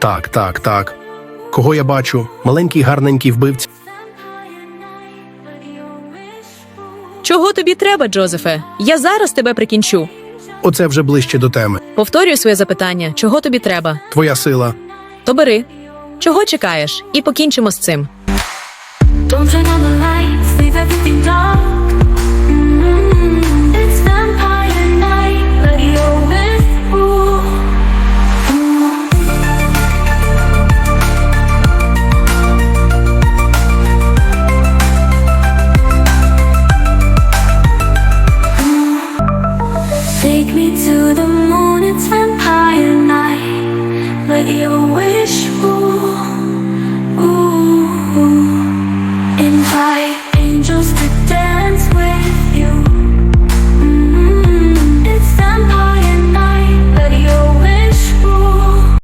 Так, так, так. Кого я бачу? Маленький гарненький вбивця. Чого тобі треба, Джозефе? Я зараз тебе прикінчу. Оце вже ближче до теми. Повторюю своє запитання: чого тобі треба? Твоя сила. То бери. Чого чекаєш? І покінчимо з цим. Don't turn on the lights, leave everything dark. Take me to the moon, it's vampire night. Let your wish rule. Ooh. Invite angels to dance.